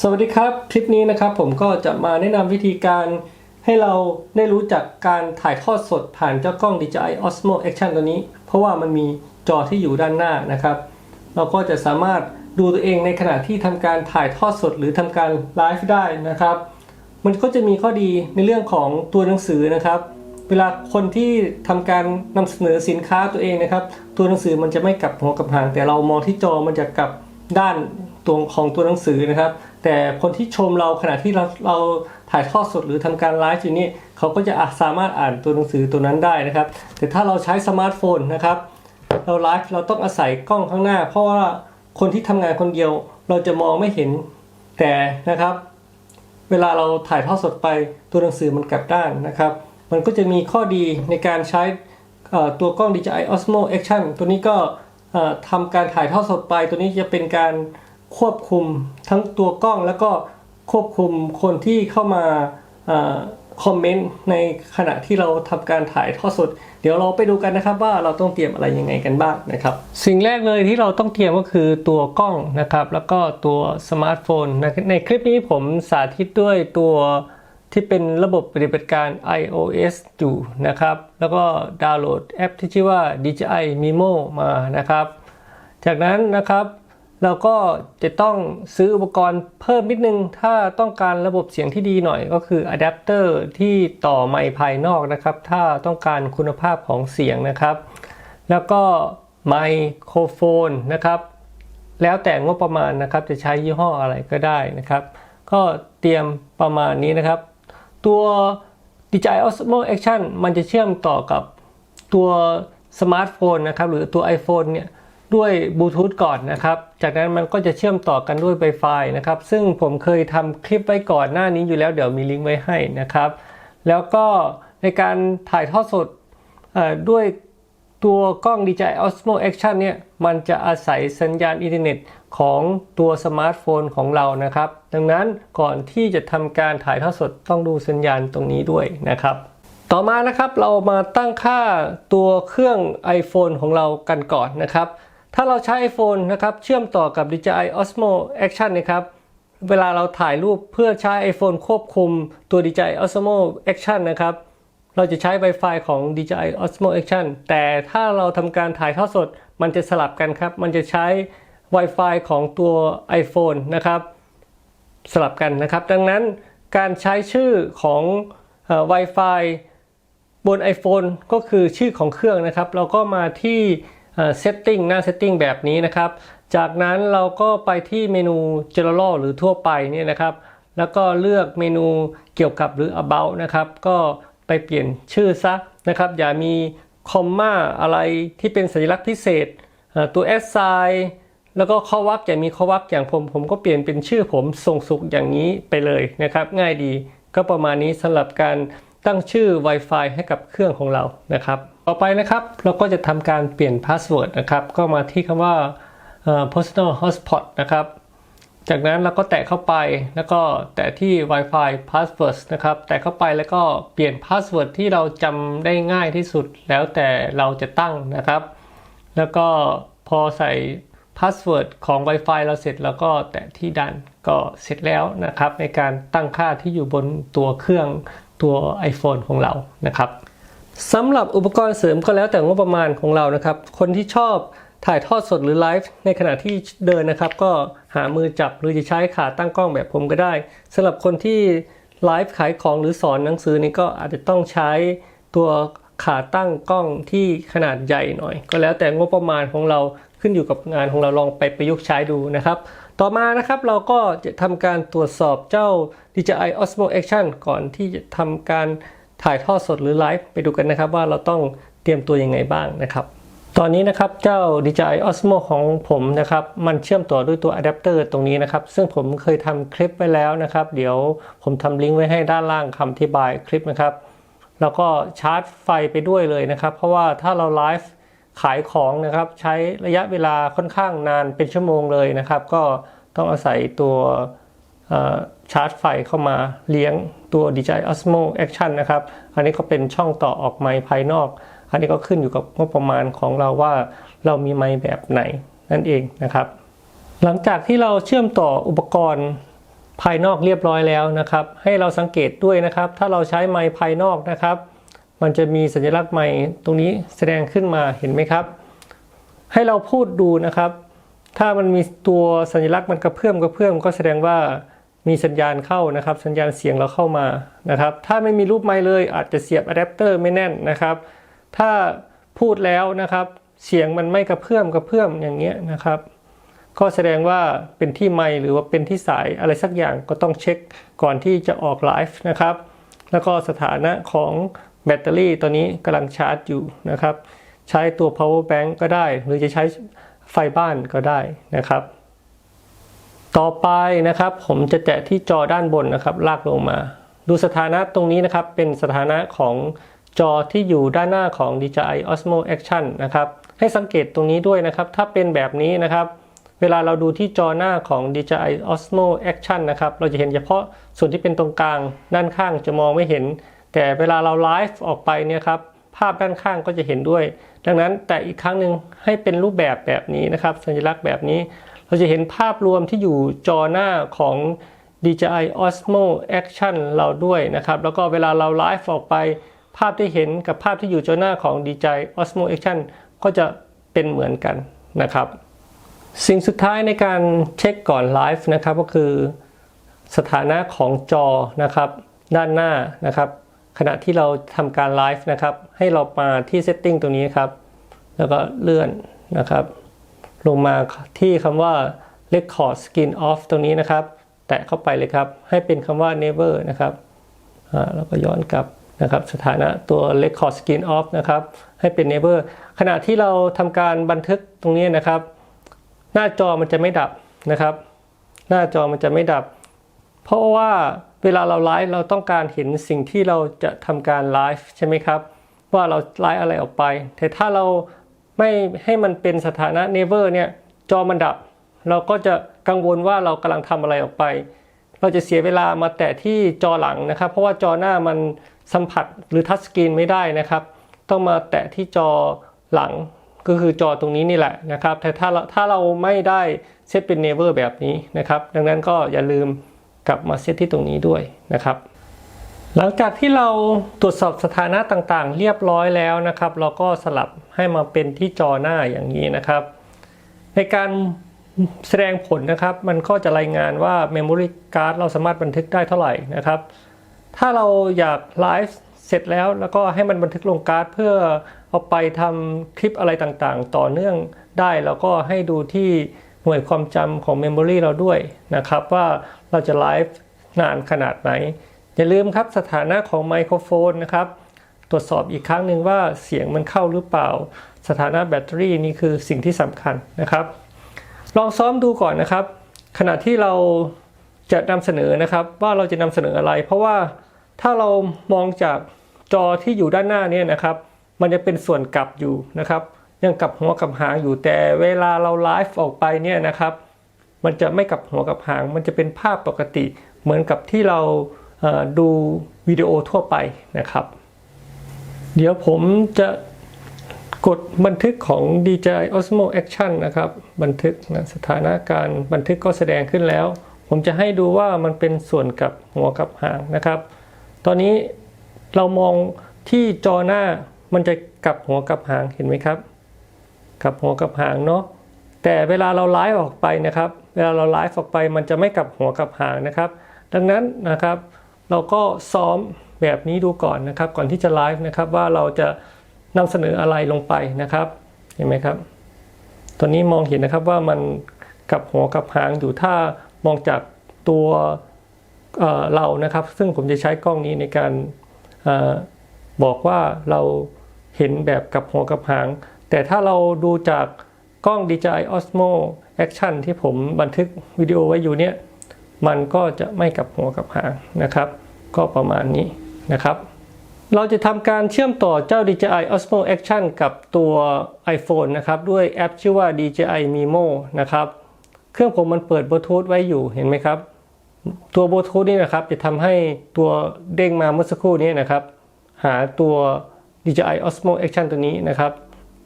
สวัสดีครับคลิปนี้นะครับผมก็จะมาแนะนำวิธีการให้เราได้รู้จักการถ่ายทอดสดผ่านเจ้ากล้อง DJI Osmo Action ตัวนี้ เพราะว่ามันมีจอที่อยู่ด้านหน้านะครับ เราก็จะสามารถดูตัวเองในขณะที่ทำการถ่ายทอดสดหรือทำการไลฟ์ได้นะครับ มันก็จะมีข้อดีในเรื่องของตัวหนังสือนะครับ เวลาคนที่ทำการนำเสนอสินค้าตัวเองนะครับ ตัวหนังสือมันจะไม่กลับหัวกลับหางแต่เรามองที่จอมันจะกลับด้านตัวของตัวหนังสือนะครับ แต่คนที่ชมเราขณะที่เราเราถ่ายทอดสดหรือทำการไลฟ์อยู่นี่เขาก็จะสามารถอ่านตัวหนังสือตัวนั้นได้นะครับ แต่ถ้าเราใช้สมาร์ทโฟนนะครับ เราไลฟ์เราต้องอาศัยกล้องข้างหน้า เพราะว่าคนที่ทำงานคนเดียวเราจะมองไม่เห็นแต่นะครับ เวลาเราถ่ายทอดสดไปตัวหนังสือมันกลับด้านนะครับ มันก็จะมีข้อดีในการใช้ตัวกล้อง DJI Osmo Action ตัวนี้ก็ทำการถ่ายทอดสดไป ตัวนี้จะเป็นการ ควบคุมทั้งตัวกล้องแล้วก็ควบคุมคนที่เข้ามาอคอมเมนต์ในขณะที่เราทำการถ่ายทอดสด เดี๋ยวเราไปดูกันนะครับว่าเราต้องเตรียมอะไรยังไงกันบ้างนะครับ สิ่งแรกเลยที่เราต้องเตรียมก็คือตัวกล้องนะครับ แล้วก็ตัวสมาร์ทโฟนในคลิปนี้ผมสาธิตด้วยตัวที่เป็นระบบปฏิบัติการ iOS อยู่นะครับ แล้วก็ดาวน์โหลดแอปที่ชื่อว่า DJI Mimo มานะครับ จากนั้นนะครับ เราก็จะต้องซื้ออุปกรณ์เพิ่มนิดนึง ถ้าต้องการระบบเสียงที่ดีหน่อยก็คืออะแดปเตอร์ที่ต่อไมค์ภายนอกนะครับ ถ้าต้องการคุณภาพของเสียงนะครับ แล้วก็ไมโครโฟนนะครับ แล้วแต่งบประมาณนะครับจะใช้ยี่ห้ออะไรก็ได้นะครับ ก็เตรียมประมาณนี้นะครับ ตัว DJI Osmo Action มันจะเชื่อมต่อกับตัวสมาร์ทโฟนนะครับ หรือตัว iPhone เนี่ย ด้วยบลูทูธก่อนนะครับ จากนั้นมันก็จะเชื่อมต่อกันด้วย Wi-Fi นะครับ ซึ่งผมเคยทำคลิปไว้ก่อนหน้านี้อยู่แล้วเดี๋ยวมีลิงก์ไว้ให้นะครับ แล้วก็ในการถ่ายทอดสดด้วยตัวกล้อง DJI Osmo Action เนี่ย มันจะอาศัยสัญญาณอินเทอร์เน็ตของตัวสมาร์ทโฟนของเรานะครับ ดังนั้นก่อนที่จะทำการถ่ายทอดสดต้องดูสัญญาณตรงนี้ด้วยนะครับ ต่อมานะครับเรามาตั้งค่าตัวเครื่อง iPhone ของเรากันก่อนนะครับ ถ้าเราใช้ iPhone นะครับเชื่อมต่อกับ DJI Osmo Action นะครับเวลาเราถ่ายรูปเพื่อใช้ iPhone ควบคุมตัว DJI Osmo Action นะครับเราจะใช้ Wi-Fi ของ DJI Osmo Action แต่ถ้าเราทำการถ่ายทอดสด มันจะสลับกันครับ มันจะใช้ Wi-Fi ของตัว iPhone นะครับ สลับกันนะครับ ดังนั้นการใช้ชื่อของ Wi-Fi บน iPhone ก็คือชื่อของเครื่องนะครับ เราก็มาที่ เอ่อ setting หน้า setting แบบนี้นะครับ จากนั้นเราก็ไปที่เมนู general หรือทั่วไปเนี่ยนะครับ แล้วก็เลือกเมนูเกี่ยวกับหรือ about นะครับ ก็ไปเปลี่ยนชื่อซะนะครับ อย่ามีคอมมาอะไรที่เป็นสัญลักษณ์พิเศษ ตัว s i g แล้วก็ข้อวักอย่ามีข้อวักอย่างผม ผมก็เปลี่ยนเป็นชื่อผมส่งสุขอย่างนี้ไปเลยนะครับ ง่ายดีก็ประมาณนี้สำหรับการ ตั้งชื่อ Wi-Fi ให้กับเครื่องของเรานะครับ ต่อไปนะครับเราก็จะทำการเปลี่ยนพาสเวิร์ดนะครับ ก็มาที่คำว่า personal hotspot นะครับ จากนั้นเราก็แตะเข้าไปแล้วก็แตะที่ Wi-Fi password นะครับ แตะเข้าไปแล้วก็เปลี่ยนพาสเวิร์ดที่เราจำได้ง่ายที่สุดแล้วแต่เราจะตั้งนะครับ แล้วก็พอใส่พาสเวิร์ดของ Wi-Fi เราเสร็จแล้วก็แตะที่ดันก็เสร็จแล้วนะครับ ในการตั้งค่าที่อยู่บนตัวเครื่องตัว iPhone ของเรานะครับสำหรับอุปกรณ์เสริมก็แล้วแต่งบประมาณของเรานะครับ คนที่ชอบถ่ายทอดสดหรือไลฟ์ในขณะที่เดินนะครับ ก็หามือจับหรือจะใช้ขาตั้งกล้องแบบผมก็ได้สำหรับคนที่ไลฟ์ขายของหรือสอนหนังสือนี่ก็อาจจะต้องใช้ตัวขาตั้งกล้องที่ขนาดใหญ่หน่อย ก็แล้วแต่งบประมาณของเรา ขึ้นอยู่กับงานของเราลองไปประยุกต์ใช้ดูนะครับ ต่อมานะครับเราก็จะทำการตรวจสอบเจ้า DJI Osmo Action ก่อนที่จะทำการถ่ายทอดสดหรือไลฟ์ไปดูกันนะครับ ว่าเราต้องเตรียมตัวยังไงบ้างนะครับ ตอนนี้นะครับเจ้า DJI Osmo ของผมนะครับมันเชื่อมต่อด้วยตัวอะแดปเตอร์ตรงนี้นะครับ ซึ่งผมเคยทำคลิปไว้แล้วนะครับ เดี๋ยวผมทำลิงก์ไว้ให้ด้านล่างคำอธิบายคลิปนะครับ แล้วก็ชาร์จไฟไปด้วยเลยนะครับ เพราะว่าถ้าเราไลฟ์ ขายของนะครับ ใช้ระยะเวลาค่อนข้างนานเป็นชั่วโมงเลยนะครับ ก็ต้องอาศัยตัวชาร์จไฟเข้ามาเลี้ยงตัว DJI Osmo Action นะครับ อันนี้ก็เป็นช่องต่อออกไมค์ภายนอก อันนี้ก็ขึ้นอยู่กับงบประมาณของเราว่าเรามีไมค์แบบไหนนั่นเองนะครับ หลังจากที่เราเชื่อมต่ออุปกรณ์ภายนอกเรียบร้อยแล้วนะครับ ให้เราสังเกตด้วยนะครับ ถ้าเราใช้ไมค์ภายนอกนะครับ มันจะมีสัญลักษณ์ไมค์ตรงนี้แสดงขึ้นมาเห็นไหมครับ ให้เราพูดดูนะครับ ถ้ามันมีตัวสัญลักษณ์มันกระเพื่อมกระเพื่อมก็แสดงว่ามีสัญญาณเข้านะครับ สัญญาณเสียงเราเข้ามานะครับ ถ้าไม่มีรูปไมค์เลยอาจจะเสียบอะแดปเตอร์ไม่แน่นนะครับ ถ้าพูดแล้วนะครับ เสียงมันไม่กระเพื่อมกระเพื่อมอย่างเงี้ยนะครับ ก็แสดงว่าเป็นที่ไมค์หรือว่าเป็นที่สายอะไรสักอย่างก็ต้องเช็คก่อนที่จะออกไลฟ์นะครับ แล้วก็สถานะของ แบตเตอรี่ตัวนี้กำลังชาร์จอยู่นะครับ ใช้ตัว power bank ก็ได้ หรือจะใช้ไฟบ้านก็ได้นะครับ ต่อไปนะครับผมจะแตะที่จอด้านบนนะครับ ลากลงมา ดูสถานะตรงนี้นะครับ เป็นสถานะของจอที่อยู่ด้านหน้าของ DJI Osmo Action นะครับ ให้สังเกตตรงนี้ด้วยนะครับ ถ้าเป็นแบบนี้นะครับ เวลาเราดูที่จอหน้าของ DJI Osmo Action นะครับ เราจะเห็นเฉพาะส่วนที่เป็นตรงกลาง ด้านข้างจะมองไม่เห็น แต่เวลาเราไลฟ์ออกไปเนี่ยครับภาพด้านข้างก็จะเห็นด้วย ดังนั้นแต่อีกครั้งหนึ่งให้เป็นรูปแบบแบบนี้นะครับ สัญลักษณ์แบบนี้ เราจะเห็นภาพรวมที่อยู่จอหน้าของ DJI Osmo Action เราด้วยนะครับ แล้วก็เวลาเราไลฟ์ออกไป ภาพที่เห็นกับภาพที่อยู่จอหน้าของ DJI Osmo Action ก็จะเป็นเหมือนกันนะครับ สิ่งสุดท้ายในการเช็คก่อนไลฟ์นะครับก็คือสถานะของจอนะครับ ด้านหน้านะครับ ขณะที่เราทำการไลฟ์นะครับ ให้เรามาที่ Setting ตรงนี้ครับ แล้วก็เลื่อนนะครับ ลงมาที่คำว่า Record Skin Off ตรงนี้นะครับ แตะเข้าไปเลยครับ ให้เป็นคำว่า Never นะครับแล้วก็ย้อนกลับนะครับสถานะตัว Record Skin Off นะครับ ให้เป็น Never ขณะที่เราทำการบันทึกตรงนี้นะครับ หน้าจอมันจะไม่ดับนะครับ หน้าจอมันจะไม่ดับ เพราะว่าเวลาเราไลฟ์เราต้องการเห็นสิ่งที่เราจะทำการไลฟ์ใช่ไหมครับ ว่าเราไลฟ์อะไรออกไป แต่ถ้าเราไม่ให้มันเป็นสถานะ never เนี่ยจอมันดับ เราก็จะกังวลว่าเรากำลังทำอะไรออกไป เราจะเสียเวลามาแตะที่จอหลังนะครับ เพราะว่าจอหน้ามันสัมผัสหรือทัชสกรีนไม่ได้นะครับ ต้องมาแตะที่จอหลังก็คือจอตรงนี้นี่แหละนะครับ แต่ถ้าเราถ้าเราไม่ได้เซตเป็น never แบบนี้นะครับ ดังนั้นก็อย่าลืม กลับมาเซตที่ตรงนี้ด้วยนะครับ หลังจากที่เราตรวจสอบสถานะต่างๆ เรียบร้อยแล้วนะครับ เราก็สลับให้มาเป็นที่จอหน้าอย่างนี้นะครับ ในการแสดงผลนะครับ มันก็จะรายงานว่า Memory Card เราสามารถบันทึกได้เท่าไหร่นะครับ ถ้าเราอยากไลฟ์เสร็จแล้วแล้วก็ให้มันบันทึกลงการ์ดเพื่อเอาไปทำคลิปอะไรต่างๆ ต่อเนื่องได้ แล้วก็ให้ดูที่หน่วยความจำของ Memory เราด้วยนะครับว่า เราจะไลฟ์นานขนาดไหน อย่าลืมครับสถานะของไมโครโฟนนะครับ ตรวจสอบอีกครั้งหนึ่งว่าเสียงมันเข้าหรือเปล่า สถานะแบตเตอรี่นี่คือสิ่งที่สำคัญนะครับ ลองซ้อมดูก่อนนะครับ ขณะที่เราจะนำเสนอนะครับว่าเราจะนำเสนออะไร เพราะว่าถ้าเรามองจากจอที่อยู่ด้านหน้าเนี่ยนะครับ มันจะเป็นส่วนกลับอยู่นะครับ ยังกลับหัวกลับหางอยู่แต่เวลาเราไลฟ์ออกไปเนี่ยนะครับ มันจะไม่กลับหัวกลับหาง มันจะเป็นภาพปกติเหมือนกับที่เราดูวิดีโอทั่วไปนะครับ เดี๋ยวผมจะกดบันทึกของ DJI Osmo Action นะครับ บันทึกนะสถานะการบันทึกก็แสดงขึ้นแล้ว ผมจะให้ดูว่ามันเป็นส่วนกับหัวกับหางนะครับ ตอนนี้เรามองที่จอหน้ามันจะกลับหัวกับหางเห็นไหมครับ กลับหัวกับหางเนาะแต่เวลาเราไลฟ์ออกไปนะครับ เวลาเราไลฟ์ออกไปมันจะไม่กลับหัวกลับหางนะครับ ดังนั้นนะครับ เราก็ซ้อมแบบนี้ดูก่อนนะครับ ก่อนที่จะไลฟ์นะครับว่าเราจะนำเสนออะไรลงไปนะครับ เห็นไหมครับ ตัวนี้มองเห็นนะครับว่ามันกลับหัวกลับหางอยู่ถ้ามองจากตัวเเรานะครับ ซึ่งผมจะใช้กล้องนี้ในการอบอกว่าเราเห็นแบบกลับหัวกลับหาง แต่ถ้าเราดูจากกล้อง DJI Osmo Action ที่ผมบันทึกวิดีโอไว้อยู่เนี่ยมันก็จะไม่กลับหัวกลับหางนะครับ ก็ประมาณนี้นะครับ เราจะทำการเชื่อมต่อเจ้า DJI Osmo Action กับตัว iPhone นะครับ ด้วยแอปชื่อว่า DJI Mimo นะครับ เครื่องผมมันเปิดบลูทูธไว้อยู่เห็นไหมครับ ตัวบลูทูธนี่นะครับจะทำให้ตัวเด้งมาเมื่อสักครู่นี้นะครับ หาตัว DJI Osmo Action ตัวนี้นะครับ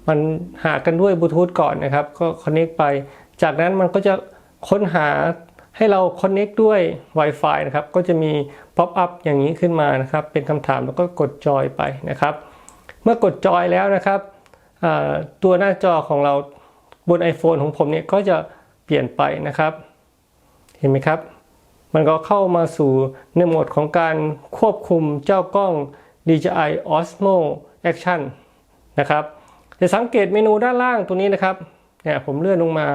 มันหากันด้วยบลูทูธก่อนนะครับ ก็คอนเน c t ไป จากนั้นมันก็จะค้นหาให้เรา connect ด้วย Wi-Fi นะครับ ก็จะมี pop up อย่างนี้ขึ้นมานะครับ เป็นคำถามแล้วก็กดจอยไปนะครับ เมื่อกดจอยแล้วนะครับ ตัวหน้าจอของเราบน iPhone ของผมเนี่ยก็จะเปลี่ยนไปนะครับ เห็นไหมครับ มันก็เข้ามาสู่ในโหมดของการควบคุมเจ้ากล้อง DJI Osmo Action นะครับ จะสังเกตเมนูด้านล่างตัวนี้นะครับ เนี่ยผมเลื่อนลงมา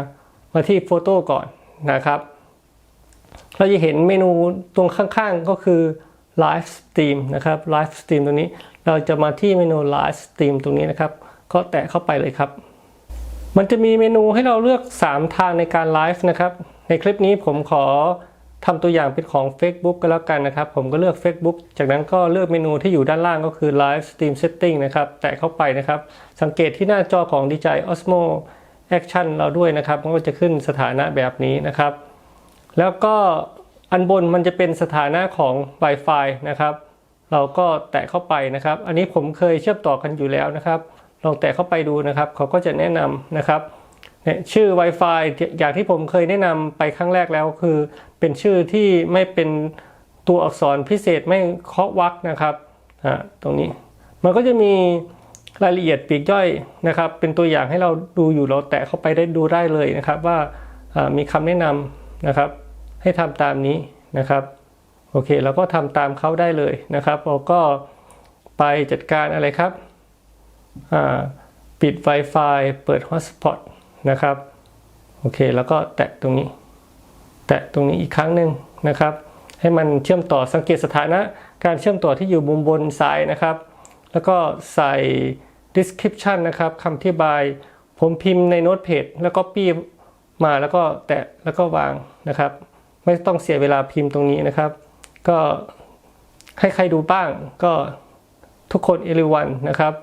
มาที่โฟโต้ก่อนนะครับ เราจะเห็นเมนูตรงข้างๆก็คือ Live Stream นะครับ Live Stream ตรงนี้ เราจะมาที่เมนู Live Stream ตรงนี้นะครับ ก็แตะเข้าไปเลยครับ มันจะมีเมนูให้เราเลือก 3 ทางในการไลฟ์นะครับ ในคลิปนี้ผมขอทำตัวอย่างเป็นของ Facebook ก็แล้วกันนะครับ ผมก็เลือก Facebook จากนั้นก็เลือกเมนูที่อยู่ด้านล่างก็คือ Live Stream Setting นะครับ แตะเข้าไปนะครับ สังเกตที่หน้าจอของ DJI Osmo Action เราด้วยนะครับมันก็จะขึ้นสถานะแบบนี้นะครับ แล้วก็อันบนมันจะเป็นสถานะของ Wi-Fi นะครับ เราก็แตะเข้าไปนะครับ อันนี้ผมเคยเชื่อมต่อกันอยู่แล้วนะครับ ลองแตะเข้าไปดูนะครับ เขาก็จะแนะนำนะครับเนี่ยชื่อ Wi-Fi อย่างที่ผมเคยแนะนำไปครั้งแรกแล้วคือ เป็นชื่อที่ไม่เป็นตัวอักษรพิเศษไม่เคาะวรรคนะครับอ่าตรงนี้มันก็จะมี รายละเอียดปีกย่อยนะครับ เป็นตัวอย่างให้เราดูอยู่เราแตะเข้าไปได้ดูได้เลยนะครับ ว่ามีคำแนะนำนะครับ ให้ทำตามนี้นะครับโอเคเราก็ทำตามเขาได้เลยนะครับเราก็ไปจัดการอะไรครับปิด Wi-Fi เปิด Hotspot นะครับโอเคแล้วก็แตะตรงนี้ แตะตรงนี้อีกครั้งหนึ่งนะครับ ให้มันเชื่อมต่อสังเกตสถานะ การเชื่อมต่อที่อยู่มุมบนซ้ายนะครับ แล้วก็ใส่ description นะครับคำอธิบาย ผมพิมพ์ในโน้ตเพจแล้วก็ปี้มาแล้วก็แตะแล้วก็วางนะครับ ไม่ต้องเสียเวลาพิมพ์ตรงนี้นะครับ ก็ให้ใครดูบ้างก็ทุกคน everyone นะครับ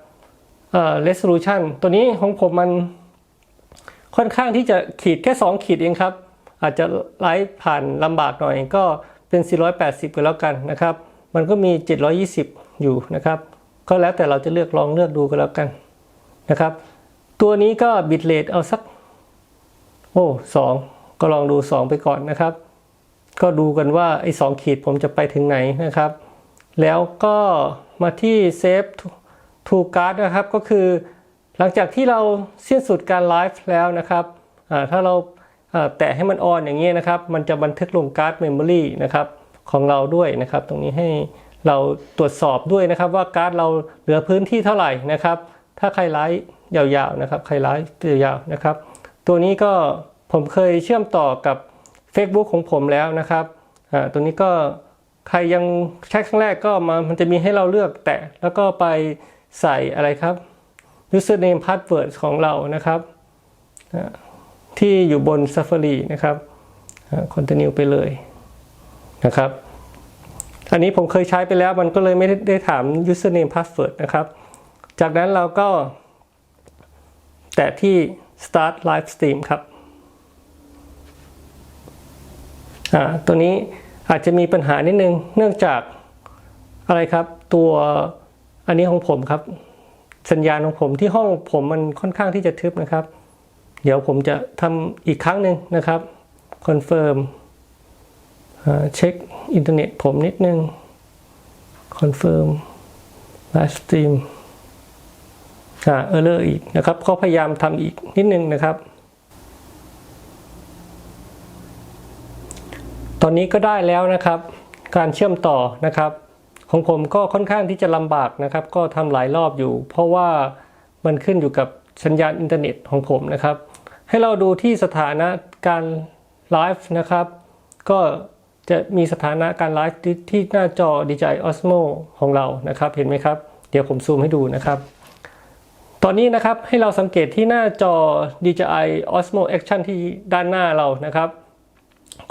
เอ่อ resolution ตัวนี้ของผมมันค่อนข้างที่จะขีดแค่ 2 ขีดเองครับ อาจจะไลฟ์ผ่านลำบากหน่อยก็เป็น 480ก็แล้วกันนะครับ มันก็มี 720 อยู่นะครับ ก็แล้วแต่เราจะเลือกลองเลือกดูก็แล้วกันนะครับ ตัวนี้ก็บิตเรทเอาสัก โอ้สองก็ลองดู 2 ไปก่อนนะครับ ก็ดูกันว่าไอ้สองขีดผมจะไปถึงไหนนะครับ แล้วก็มาที่ Save to Card นะครับก็คือ หลังจากที่เราสิ้นสุดการไลฟ์แล้วนะครับถ้าเราอ่าแตะให้มันออนอย่างนี้นะครับ มันจะบันทึกลงการ์ดเมมโมรีนะครับของเราด้วยนะครับ ตรงนี้ให้ เราตรวจสอบด้วยนะครับว่าการ์ดเราเหลือพื้นที่เท่าไหร่นะครับ ถ้าใครไลฟ์ยาวๆนะครับใครไลฟ์ยาวๆนะครับ ตัวนี้ก็ผมเคยเชื่อมต่อกับ Facebook ของผมแล้วนะครับอ่าตัวนี้ก็ใครยังใช้ครั้งแรกก็มามันจะมีให้เราเลือกแตะแล้วก็ไปใส่อะไรครับ username password ของเรานะครับอ่าที่อยู่บน Safari นะครับอ่า continue ไปเลยนะครับ อันนี้ผมเคยใช้ไปแล้วมันก็เลยไม่ได้ไดถาม username password นะครับ จากนั้นเราก็ แตะที่ start live stream ครับอ่าตัวนี้อาจจะมีปัญหานิดนึง เนื่องจากอะไรครับ ตัวอันนี้ของผมครับ สัญญาณของผมที่ห้องผมมันค่อนข้างที่จะทึบนะครับ เดี๋ยวผมจะทำอีกครั้งหนึ่งนะครับคอนเฟิร์ม เช็คอินเทอร์เน็ตผมนิดนึงคอนเฟิร์มไลฟ์สตรีมอ่าเออร์เลอร์อีกนะครับก็พยายามทำอีกนิดนึงนะครับ ตอนนี้ก็ได้แล้วนะครับ การเชื่อมต่อนะครับ ของผมก็ค่อนข้างที่จะลำบากนะครับ ก็ทำหลายรอบอยู่ เพราะว่ามันขึ้นอยู่กับสัญญาณอินเทอร์เน็ตของผมนะครับ ให้เราดูที่สถานะการไลฟ์นะครับ ก็ จะมีสถานะการไลฟ์ที่หน้าจอ DJI Osmo ของเรานะครับ เห็นไหมครับ เดี๋ยวผมซูมให้ดูนะครับ ตอนนี้นะครับให้เราสังเกตที่หน้าจอ DJI Osmo Action ที่ด้านหน้าเรานะครับ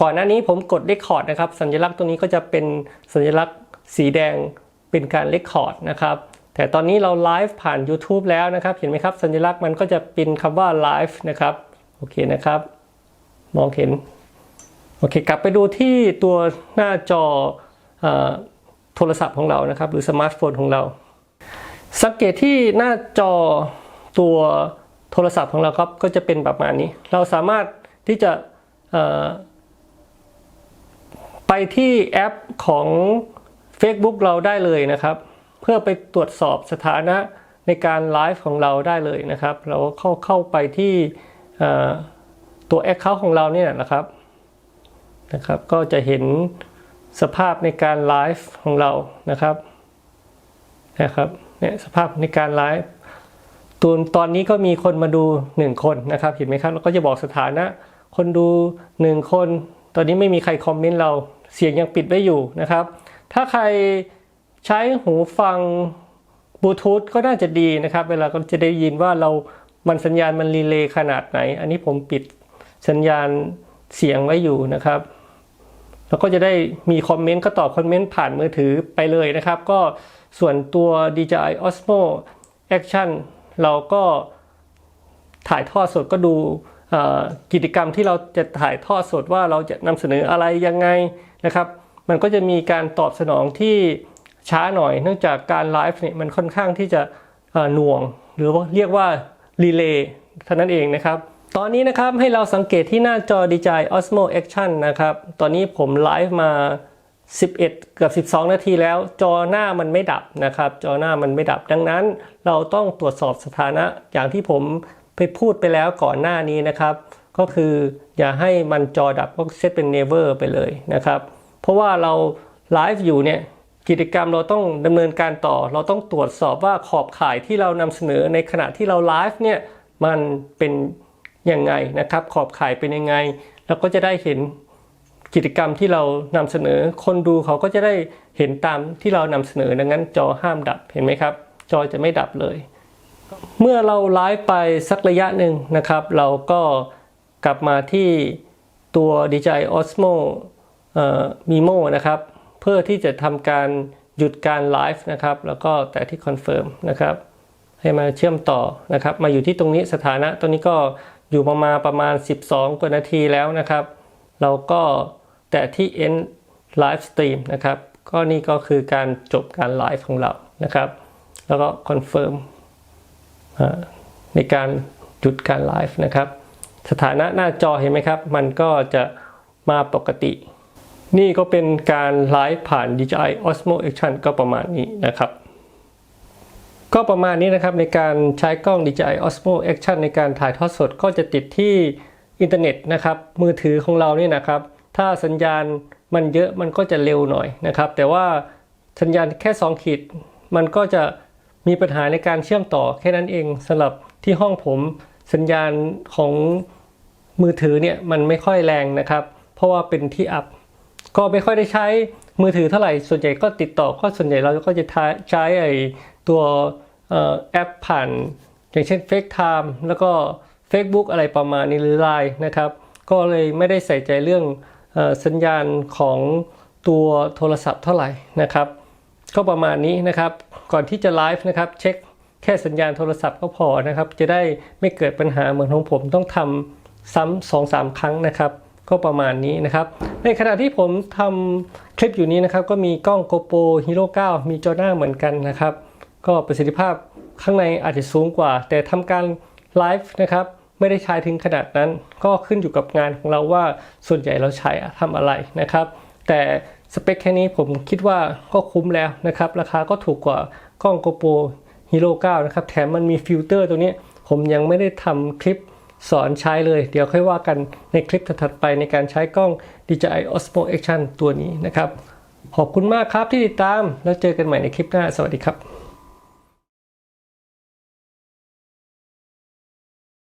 ก่อนหน้านี้ผมกด Record นะครับ สัญลักษณ์ตัวนี้ก็จะเป็นสัญลักษณ์สีแดงเป็นการ Record นะครับแต่ตอนนี้เราไลฟ์ผ่าน YouTube แล้วนะครับ เห็นไหมครับ สัญลักษณ์มันก็จะเป็นคำว่า Live นะครับ โอเคนะครับ มองเห็น โอเคกลับไปดูที่ตัวหน้าจออโทรศัพท์ของเรานะครับ หรือสมาร์ทโฟนของเรา สังเกตที่หน้าจอตัวโทรศัพท์ของเราครับก็จะเป็นประมาณนี้ เราสามารถที่จะเอ่อที่แอปของ Facebook เราได้เลยนะครับ เพื่อไปตรวจสอบสถานะในการไลฟ์ของเราได้เลยนะครับ เราเข้าเข้าไปที่ตัว Account ของเราเนี่ยนะครับ นะครับ ก็จะเห็นสภาพในการไลฟ์ของเรานะครับนะครับเนี่ยสภาพในการไลฟ์ตัวตอนนี้ก็มีคนมาดู 1 คนนะครับ เห็นไหมครับแล้วก็จะบอกสถานะ คนดู 1 คน ตอนนี้ไม่มีใครคอมเมนต์เราเสียงยังปิดไว้อยู่นะครับ ถ้าใครใช้หูฟังบลูทูธก็น่าจะดีนะครับ เวลาก็จะได้ยินว่าเรามันสัญญาณมันรีเลย์ขนาดไหน อันนี้ผมปิดสัญญาณเสียงไว้อยู่นะครับ แล้วก็จะได้มีคอมเมนต์ก็ตอบคอมเมนต์ผ่านมือถือไปเลยนะครับ ก็ส่วนตัว DJI Osmo Action เราก็ถ่ายทอดสดก็ดูกิจกรรมที่เราจะถ่ายทอดสดว่าเราจะนำเสนออะไรยังไงนะครับ มันก็จะมีการตอบสนองที่ช้าหน่อย เนื่องจากการไลฟ์เนี่ยมันค่อนข้างที่จะหน่วง หรือว่าเรียกว่ารีเลย์เท่านั้นเองนะครับ ตอนนี้นะครับให้เราสังเกตที่หน้าจอ DJI Osmo Action นะครับ ตอนนี้ผมไลฟ์มา 11 เกือบ 12 นาทีแล้ว จอหน้ามันไม่ดับนะครับ จอหน้ามันไม่ดับดังนั้น เราต้องตรวจสอบสถานะอย่างที่ผมไปพูดไปแล้วก่อนหน้านี้นะครับ ก็คืออย่าให้มันจอดับก็เซตเป็น never ไปเลยนะครับ เพราะว่าเราไลฟ์อยู่เนี่ยกิจกรรมเราต้องดำเนินการต่อ เราต้องตรวจสอบว่าขอบข่ายที่เรานำเสนอในขณะที่เราไลฟ์เนี่ยมันเป็น ยังไงนะครับ ขอบข่ายเป็นยังไง แล้วก็จะได้เห็นกิจกรรมที่เรานำเสนอ คนดูเขาก็จะได้เห็นตามที่เรานำเสนอดังนั้นจอห้ามดับเห็นไหมครับ จอจะไม่ดับเลย เมื่อเราไลฟ์ไปสักระยะหนึ่งนะครับ เราก็กลับมาที่ตัว DJI Osmo Mimo นะครับ เพื่อที่จะทำการหยุดการไลฟ์นะครับ แล้วก็แต่ที่คอนเฟิร์มนะครับ ให้มาเชื่อมต่อนะครับ มาอยู่ที่ตรงนี้สถานะตรงนี้ก็ อยู่ประมาณประมาณ 12 กว่านาทีแล้วนะครับ เราก็แต่ที่ end live stream นะครับ ก็นี่ก็คือการจบการไลฟ์ของเรานะครับ แล้วก็คอนเฟิร์มในการหยุดการไลฟ์นะครับ สถานะหน้าจอเห็นไหมครับ มันก็จะมาปกติ นี่ก็เป็นการไลฟ์ผ่าน DJI Osmo Action ก็ประมาณนี้นะครับ ก็ประมาณนี้นะครับในการใช้กล้อง DJI Osmo Action ในการถ่ายทอดสดก็จะติดที่อินเทอร์เน็ตนะครับมือถือของเราเนี่ยนะครับ ถ้าสัญญาณมันเยอะมันก็จะเร็วหน่อยนะครับ แต่ว่าสัญญาณแค่ 2 ขีด มันก็จะมีปัญหาในการเชื่อมต่อแค่นั้นเองสำหรับที่ห้องผมสัญญาณของมือถือเนี่ยมันไม่ค่อยแรงนะครับ เพราะว่าเป็นที่อับ ก็ไม่ค่อยได้ใช้มือถือเท่าไหร่ส่วนใหญ่ก็ติดต่อก็ส่วนใหญ่เราก็จะใช้ไอ้ ตัวแอปผ่าน อย่างเช่น FaceTime แล้วก็ Facebook อะไรประมาณนี้หรือ Line นะครับ ก็เลยไม่ได้ใส่ใจเรื่องอสัญญาณของตัวโทรศัพท์เท่าไหร่นะครับ ก็ประมาณนี้นะครับ ก่อนที่จะไลฟ์นะครับเช็คแค่สัญญาณโทรศัพท์ก็พอนะครับ จะได้ไม่เกิดปัญหาเหมือนของผมต้องทำซ้ำสองสามครั้งนะครับ ก็ประมาณนี้นะครับ ในขณะที่ผมทำคลิปอยู่นี้นะครับ ก็มีกล้อง GoPro Hero 9 มีจอหน้าเหมือนกันนะครับ ก็ประสิทธิภาพข้างในอาจจะสูงกว่า แต่ทำการไลฟ์นะครับไม่ได้ใช้ถึงขนาดนั้น ก็ขึ้นอยู่กับงานของเราว่าส่วนใหญ่เราใช้ทำอะไรนะครับ แต่สเปคแค่นี้ผมคิดว่าก็คุ้มแล้วนะครับ ราคาก็ถูกกว่ากล้อง GoPro Hero 9 นะครับ แถมมันมีฟิลเตอร์ตัวนี้ ผมยังไม่ได้ทำคลิปสอนใช้เลย เดี๋ยวค่อยว่ากันในคลิปถัดไปในการใช้กล้อง DJI Osmo Action ตัวนี้นะครับ ขอบคุณมากครับที่ติดตามแล้วเจอกันใหม่ในคลิปหน้า สวัสดีครับ